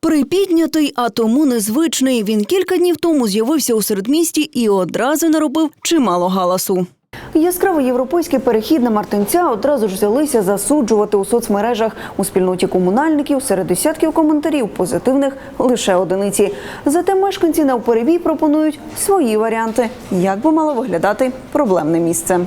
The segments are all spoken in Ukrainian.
Припіднятий, а тому незвичний. Він кілька днів тому з'явився у середмісті і одразу наробив чимало галасу. Яскравий європейський перехід на Мартинця одразу ж взялися засуджувати у соцмережах у спільноті комунальників серед десятків коментарів позитивних лише одиниці. Зате мешканці навперебій пропонують свої варіанти, як би мало виглядати проблемне місце.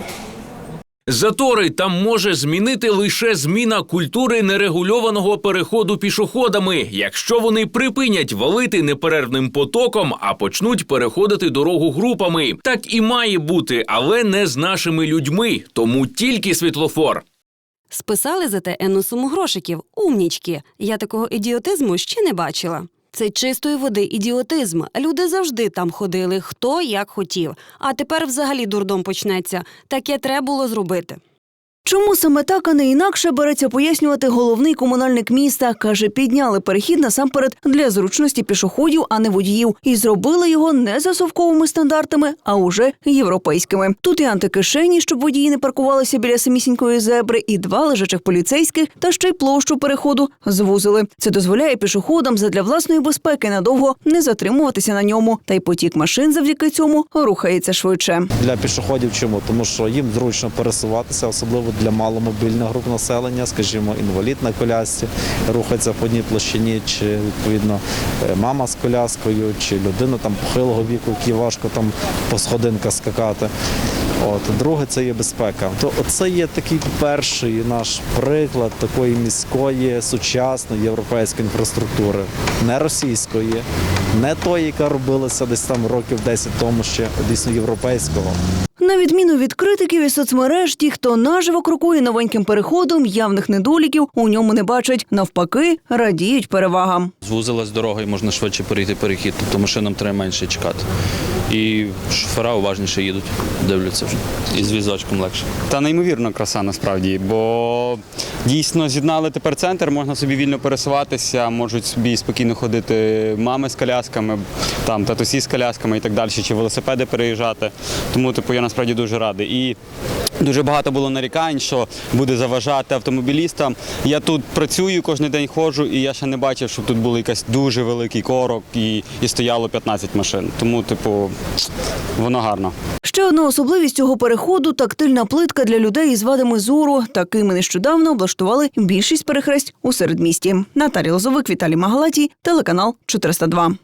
Затори там може змінити лише зміна культури нерегульованого переходу пішоходами, якщо вони припинять валити неперервним потоком, а почнуть переходити дорогу групами. Так і має бути, але не з нашими людьми, тому тільки світлофор. Списали за те енну суму грошиків. Умнічки. Я такого ідіотизму ще не бачила. Це чистої води ідіотизм. Люди завжди там ходили, хто як хотів. А тепер взагалі дурдом почнеться. Таке треба було зробити. Чому саме так, а не інакше береться пояснювати головний комунальник міста. Каже, підняли перехід насамперед для зручності пішоходів, а не водіїв, і зробили його не за совковими стандартами, а уже європейськими. Тут і антикишені, щоб водії не паркувалися біля самісінької зебри, і два лежачих поліцейських, та ще й площу переходу звузили. Це дозволяє пішоходам задля власної безпеки надовго не затримуватися на ньому. Та й потік машин завдяки цьому рухається швидше. для пішоходів. Чому? Тому що їм зручно пересуватися, особливо для маломобільних груп населення, скажімо, інвалід на колясці, рухається по одній площині, чи відповідно е, мама з коляскою, чи людина там похилого віку, якій важко там по сходинках скакати. От друге це є безпека. То це є такий перший наш приклад такої міської сучасної європейської інфраструктури, не російської, не тої, яка робилася десь там років 10 тому ще дійсно європейського. На відміну від критиків і соцмереж, ті, хто наживо крокує новеньким переходом, явних недоліків у ньому не бачать. Навпаки, радіють перевагам. Звузилась дорога і можна швидше перейти перехід, тому що нам треба менше чекати. І шофера уважніше їдуть, дивляться вже. І з візочком легше. Та неймовірна краса насправді, бо дійсно з'єднали тепер центр, можна собі вільно пересуватися, можуть собі спокійно ходити мами з колясками, там татусі з колясками і так далі, чи велосипеди переїжджати. Тому, типу, я насправді дуже радий. І дуже багато було нарікань, що буде заважати автомобілістам. Я тут працюю, кожен день ходжу, і я ще не бачив, щоб тут був якийсь дуже великий корок і, і стояло 15 машин. Тому, типу, воно гарно. Ще одна особливість цього переходу тактильна плитка для людей із вадами зору. Такими нещодавно облаштували більшість перехресть у середмісті. Наталія Лозовик, Віталій Магалатій, телеканал 402.